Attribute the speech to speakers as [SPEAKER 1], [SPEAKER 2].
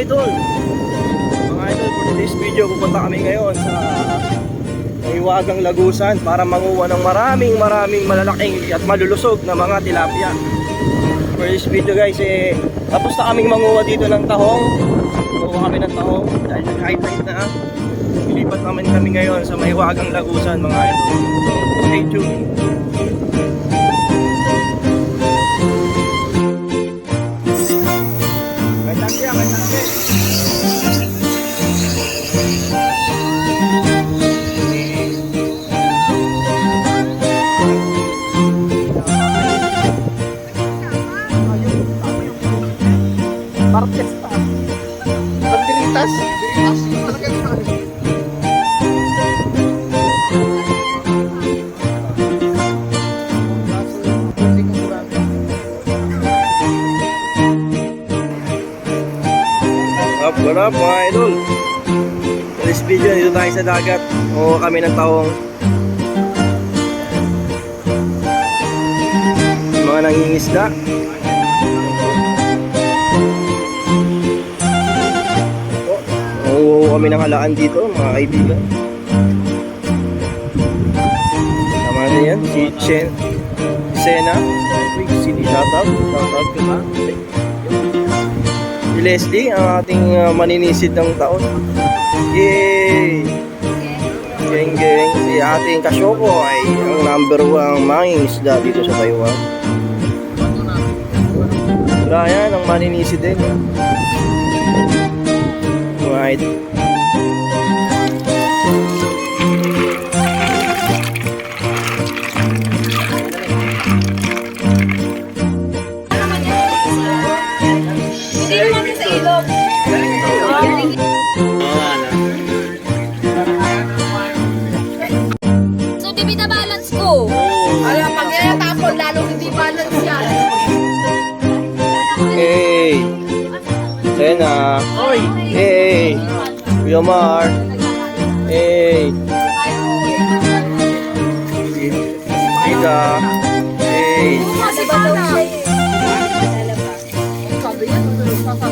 [SPEAKER 1] idol. Mga idol, for today's video, pupunta kami ngayon sa Iwagang Lagusan para manguha ng maraming maraming malalaking at malulusog na mga tilapia. For this video guys, eh, tapos na kaming manguha dito ng tahong. Manguha kami ng tahong dahil nag-high tide na. Ilipat namin kami ngayon sa Maiwagang Lagusan mga idol. Stay tuned. Martes pa. Banderitas. Up, what up mga idol? For this video, dito tayo sa dagat. O kami ng taong mga nangingisda. Kami ng dito, mga kaibigan. Tama na yan, si Chen. Sena. Si Shoutout. Shoutout ka? Si Leslie, ang ating uh, maninisid ng taon. Yay! Geng geng, si ating Kasyoko ay ang number one mangingisda dito sa Taiwan. Yan, ang maninisid din. Right.
[SPEAKER 2] Hindi binabalance ko.
[SPEAKER 3] Alam, pag yan tapon, lalo hindi balance yan.
[SPEAKER 1] Hey! Sena!
[SPEAKER 3] Oy!
[SPEAKER 1] Hey! Kuya Mar! Hey! Ika! Hey!
[SPEAKER 2] Kasi ba daw siya eh? Sabi niya, tutulog pa pa